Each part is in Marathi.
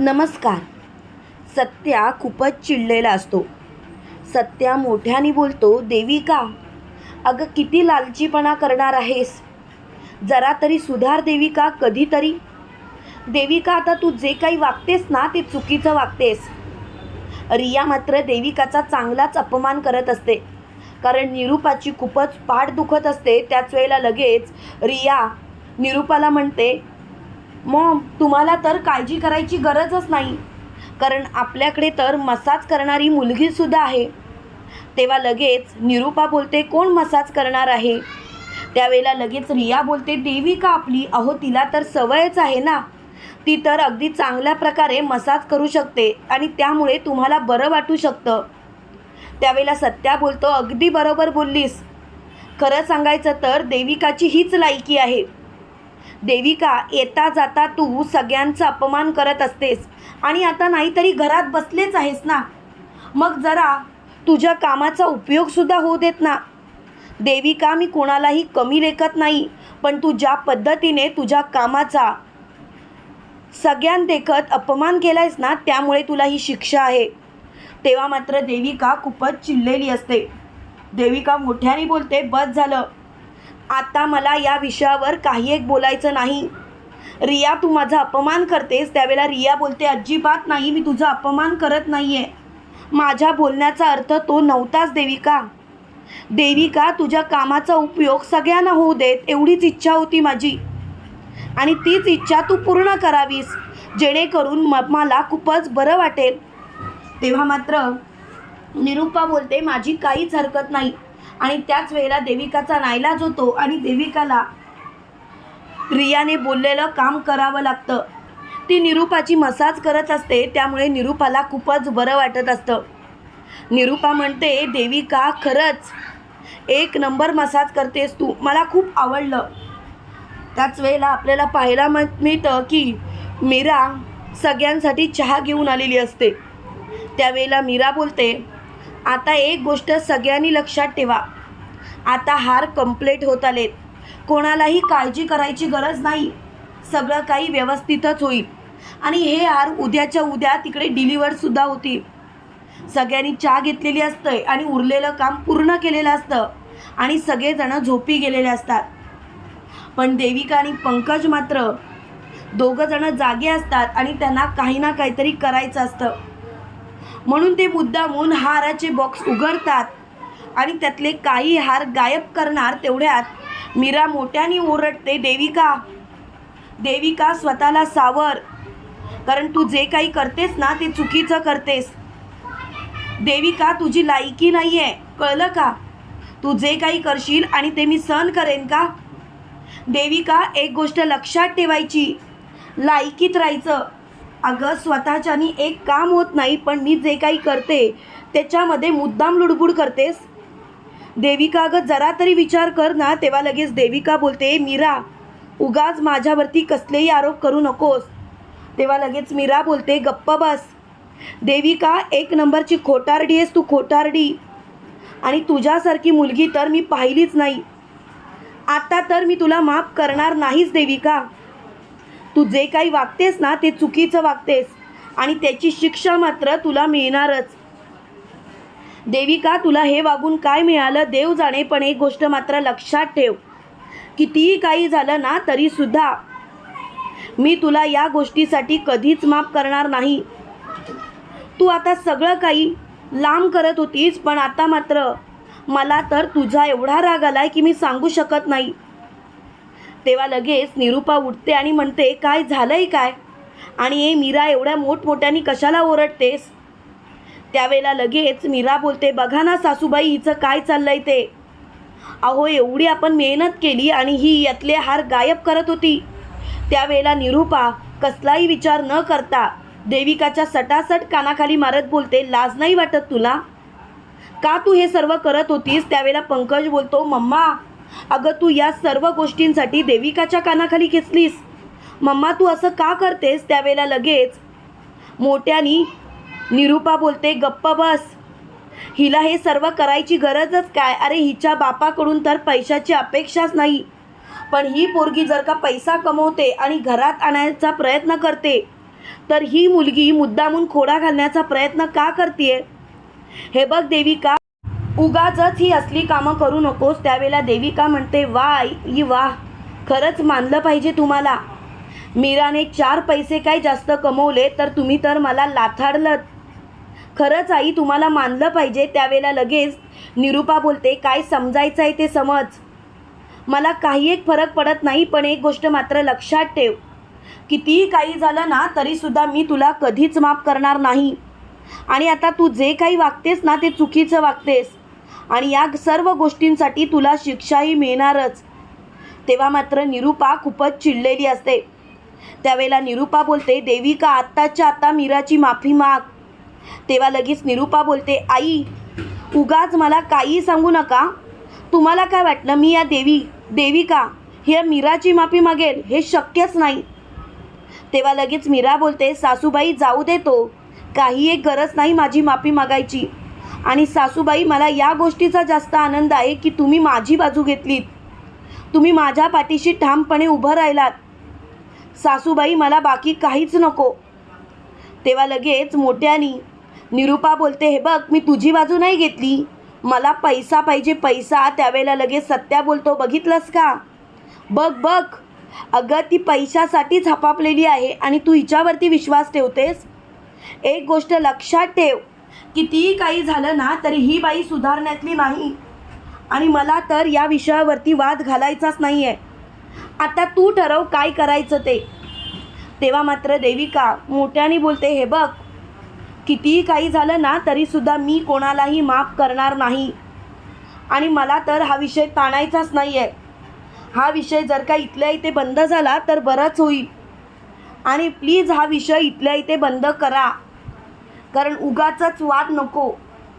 नमस्कार. सत्या खूपच चिडलेला असतो. सत्या मोठ्याने बोलतो देविका अगं किती लालचीपणा करणार आहेस? जरा तरी सुधार देविका कधीतरी? देविका आता तू जे काही वागतेस ना ते चुकीचं वागतेस. रिया मात्र देविकाचा चांगलाच अपमान करत असते. कारण निरूपाची खूपच पाठ दुखत असते त्याच वेळेला लगेच रिया निरूपाला म्हणते मॉम तुम्हाला तर काळजी करायची गरजच नाही. कारण आपल्याकडे तर मसाज करणारी मुलगीसुद्धा आहे. तेव्हा लगेच निरूपा बोलते कोण मसाज करणार आहे? त्यावेळेला लगेच रिया बोलते देविका आपली? अहो तिला तर सवयच आहे ना. ती तर अगदी चांगल्या प्रकारे मसाज करू शकते आणि त्यामुळे तुम्हाला बरं वाटू शकतं. त्यावेळेला सत्या बोलतो अगदी बरोबर बोललीस. खरं सांगायचं तर देविकाची हीच लायकी आहे. देविका येता जाता तू सगळ्यांचा अपमान करत असतेस. आणि आता नाहीतरी घरात बसलेच आहेस ना? मग जरा तुझ्या कामाचा उपयोगसुद्धा होऊ देत ना? देविका मी कोणालाही कमी लेखत नाही पण तू ज्या पद्धतीने तुझ्या कामाचा सगळ्यांदेखत अपमान केलायस ना त्यामुळे तुला ही शिक्षा आहे. तेव्हा मात्र देविका खूपच चिडलेली असते. देविका मोठ्याने बोलते बस झालं. आता मला या विषयावर काही एक बोलायचं नाही. रिया तू माझा अपमान करतेस त्यावेळेला रिया बोलते अजिबात नाही मी तुझा अपमान करत नाही आहे माझ्या बोलण्याचा अर्थ तो नव्हताच देविका. देविका तुझ्या कामाचा उपयोग सगळ्यांना होऊ देत एवढीच इच्छा होती माझी. आणि तीच इच्छा तू पूर्ण करावीस जेणेकरून म मला खूपच बरं वाटेल. तेव्हा मात्र निरुपा बोलते माझी काहीच हरकत नाही. आणि त्याच वेळेला देविकाचा नाईलाज होतो आणि देविकाला रियाने बोललेलं काम करावं लागतं. ती निरूपाची मसाज करत असते त्यामुळे निरूपाला खूपच बरं वाटत असतं. निरूपा म्हणते देविका खरंच एक नंबर मसाज करतेस तू मला खूप आवडलं. त्याच वेळेला आपल्याला पाहायला म मिळतं की मीरा सगळ्यांसाठी चहा घेऊन आलेली असते. त्यावेळेला मीरा बोलते आता एक गोष्ट सगळ्यांनी लक्षात ठेवा. आता हार कंप्लीट होत आलेत. कोणालाही काळजी करायची गरज नाही. सगळं काही व्यवस्थितच होईल. आणि हे हार उद्याच्या उद्या तिकडे डिलिव्हरसुद्धा होतील. सगळ्यांनी चहा घेतलेली असते आणि उरलेलं काम पूर्ण केलेलं असतं. आणि सगळेजणं झोपी गेलेले असतात. पण देविका आणि पंकज मात्र दोघंजणं जागे असतात आणि त्यांना काही ना काहीतरी करायचं असतं. म्हणून ते मुद्दामून हाराचे बॉक्स उघडतात. आणि त्यातले काही हार गायब करणार तेवढ्यात मीरा मोठ्याने ओरडते देविका देविका स्वतःला सावर. कारण तू जे काही करतेस ना ते चुकीचं करतेस. देविका तुझी लायकी नाही आहे कळलं का? तू जे काही करशील आणि ते मी सहन करेन का? देविका एक गोष्ट लक्षात ठेवायची. लायकीत राहायचं. अगं स्वतःच्यानी एक काम होत नाही पण मी जे काही करते त्याच्यामध्ये मुद्दाम लुडबुड करतेस. देविका अगं जरा तरी विचार कर ना तेव्हा लगेच देविका बोलते मीरा उगाच माझ्यावरती कसलेही आरोप करू नकोस. तेव्हा लगेच मीरा बोलते गप्प बस. देविका एक नंबरची खोटारडी आहेस तू खोटारडी. आणि तुझ्यासारखी मुलगी तर मी पाहिलीच नाही. आता तर मी तुला माफ करणार नाहीच देविका. तू जे काही वागतेस ना ते चुकीचं वागतेस. आणि त्याची शिक्षा मात्र तुला मिळणारच. देविका तुला हे वागून काय मिळालं? देव जाणे पण एक गोष्ट मात्र लक्षात ठेव. कितीही काही झालं ना तरीसुद्धा मी तुला या गोष्टीसाठी कधीच माफ करणार नाही. तू आता सगळं काही लांब करत होतीस पण आता मात्र मला तर तुझा एवढा राग आला आहे की मी सांगू शकत नाही. तेव्हा लगेच निरूपा उठते आणि म्हणते काय झालंय काय? आणि हे मीरा एवढ्या मोठमोठ्याने कशाला ओरडतेस? त्यावेळेला लगेच मीरा बोलते बघा ना सासूबाई हिचं काय चाललंय ते? अहो एवढी आपण मेहनत केली आणि ही यातले हार गायब करत होती. त्यावेळेला निरूपा कसलाही विचार न करता देविकाच्या सटासट कानाखाली मारत बोलते लाज नाही वाटत तुला? का तू हे सर्व करत होतीस? त्यावेळेला पंकज बोलतो मम्मा अगं तू या सर्व गोष्टींसाठी देविकाच्या कानाखाली खेचलीस. मम्मा तू असं का करतेस त्यावेळेला लगेच? मोठ्यानी निरूपा बोलते गप्प बस. हिला हे सर्व करायची गरजच काय? अरे हिच्या बापाकडून तर पैशाची अपेक्षाच नाही. पण ही पोरगी जर का पैसा कमवते आणि घरात आणायचा प्रयत्न करते तर ही मुलगी मुद्दामून खोडा घालण्याचा प्रयत्न का करते हे बघ देविका. उगाचच ही असली कामं करू नकोस त्यावेळेला देविका म्हणते वा आई वा खरंच मानलं पाहिजे तुम्हाला. मीराने चार पैसे काय जास्त कमवले तर तुम्ही तर मला लाथाडलं खरंच आई तुम्हाला मानलं पाहिजे. त्यावेळेला लगेच निरुपा बोलते काय समजायचं आहे ते समज. मला काही एक फरक पडत नाही पण एक गोष्ट मात्र लक्षात ठेव. कितीही काही झालं ना तरीसुद्धा मी तुला कधीच माफ करणार नाही. आणि आता तू जे काही वागतेस ना ते चुकीचं वागतेस. आणि या सर्व गोष्टींसाठी तुला शिक्षाही मिळणारच. तेव्हा मात्र निरुपा खूपच चिडलेली असते. त्यावेळेला निरुपा बोलते देविका आत्ताच्या आत्ता मीराची माफी माग. तेव्हा लगेच निरूपा बोलते आई उगाच मला काही सांगू नका. तुम्हाला काय वाटलं मी या देवी देविका हे मीराची माफी मागेल हे शक्यच नाही. तेव्हा लगेच मीरा बोलते सासूबाई जाऊ देतो काही एक गरज नाही माझी माफी मागायची. आणि सासूबाई मला या गोष्टीचा जास्त आनंद आहे की तुम्ही माझी बाजू घेतलीत. तुम्ही माझ्या पाठीशी ठामपणे उभं राहिलात. सासूबाई मला बाकी काहीच नको. तेव्हा लगेच मोठ्यानी निरुपा बोलते हे बघ मी तुझी बाजू नाही घेतली. मला पैसा पाहिजे पैसा. त्यावेळेला लगेच सत्या बोलतो बघितलंस का? बघ बघ. अगं ती पैशासाठीच हपापलेली आहे आणि तू हिच्यावरती विश्वास ठेवतेस? एक गोष्ट लक्षात ठेव. कितीही काही झालं ना तरी ही बाई सुधारण्यातली नाही. आणि मला तर या विषयावरती वाद घालायचाच नाही आहे आता तू ठरव काय करायचं ते. तेव्हा मात्र देविका मोठ्याने बोलते हे बघ कितीही काही झालं ना तरीसुद्धा मी कोणालाही माफ करणार नाही. आणि मला तर हा विषय ताणायचाच नाही आहे हा विषय जर का इथल्या इथे बंद झाला तर बरंच होईल. आणि प्लीज हा विषय इथल्या इथे बंद करा. कारण उगाचाच वाद नको.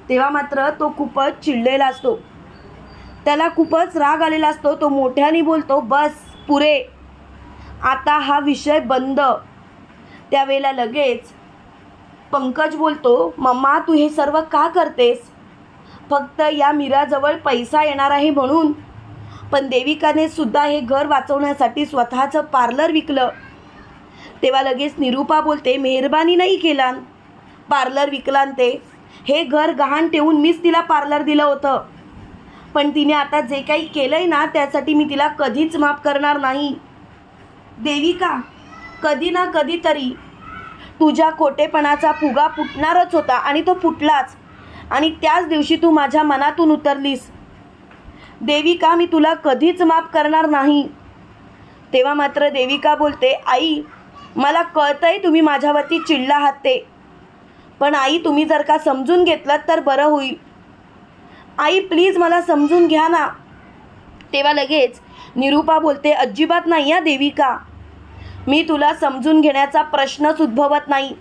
तेव्हा मात्र तो खूपच चिडलेला असतो. त्याला खूपच राग आलेला असतो. तो मोठ्याने बोलतो बस पुरे. आता हा विषय बंद. त्यावेळेला लगेच पंकज बोलतो मम्मा तू हे सर्व का करतेस? फक्त या मीराजवळ पैसा येणार आहे म्हणून. पण देविकाने सुद्धा हे घर वाचवण्यासाठी स्वतःचं पार्लर विकलं. तेव्हा लगेच निरूपा बोलते मेहरबानी नाही केला पार्लर विकलांते हे घर गहाण ठेवून मीच तिला पार्लर दिलं होतं. पण तिने आता जे काही केलं आहे ना त्यासाठी मी तिला कधीच माफ करणार नाही. देविका कधी ना कधीतरी तुझ्या खोटेपणाचा फुगा फुटणारच होता आणि तो फुटलाच. आणि त्याच दिवशी तू माझ्या मनातून उतरलीस. देविका मी तुला कधीच माफ करणार नाही. तेव्हा मात्र देविका बोलते आई मला कळतंय तुम्ही माझ्यावरती चिडला आहात ते. पण आई तुम्ही जर का समजून घेतलं तर बरं होईल. आई प्लीज मला समजून घ्या ना. तेव्हा लगेच निरूपा बोलते अजिबात नाही या देविका. मी तुला समजून घेण्याचा प्रश्नच उद्भवत नाही.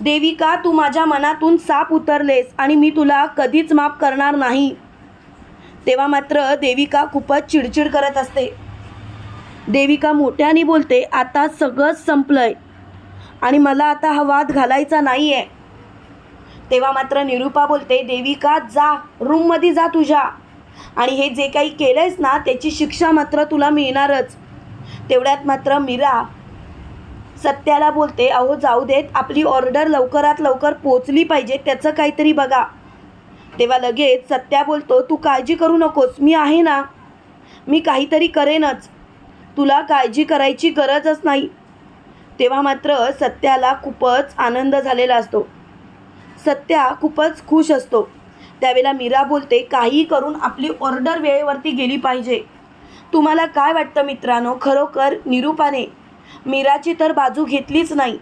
देविका तू माझ्या मनातून साप उतरलेस आणि मी तुला कधीच माफ करणार नाही. तेव्हा मात्र देविका खूपच चिडचिड करत असते. देविका मोठ्याने बोलते आता सगळंच संपलंय आणि मला आता हा वाद घालायचा नाही आहे तेव्हा मात्र निरूपा बोलते देविका जा रूममध्ये जा तुझ्या. आणि हे जे काही केलंयस ना त्याची शिक्षा मात्र तुला मिळणारच. तेवढ्यात मात्र मीरा सत्याला बोलते अहो जाऊ देत आपली ऑर्डर लवकरात लवकर पोचली पाहिजे त्याचं काहीतरी बघा. तेव्हा लगेच सत्या बोलतो तू काळजी करू नकोस मी आहे ना. मी काहीतरी करेनच. तुला काळजी करायची गरजच नाही. तेव्हा मात्र सत्याला खूपच आनंद झालेला असतो. सत्या खूपच खुश असतो. त्यावेळेला मीरा बोलते काही करून आपली ऑर्डर वेळेवरती गेली पाहिजे. तुम्हाला काय वाटतं मित्रांनो? खरोखर निरूपाने. मीराची तर बाजू घेतलीच नाही.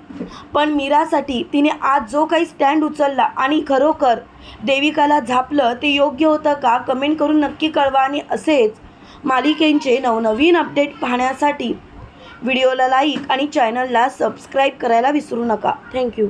पण मीरासाठी तिने आज जो काही स्टँड उचलला आणि खरोखर देविकाला झापलं ते योग्य होतं का? कमेंट करून नक्की कळवा आणि असेच मालिकेंचे नवनवीन अपडेट पाहण्यासाठी व्हिडिओला लाईक आणि चॅनलला सबस्क्राईब करायला विसरू नका. थँक्यू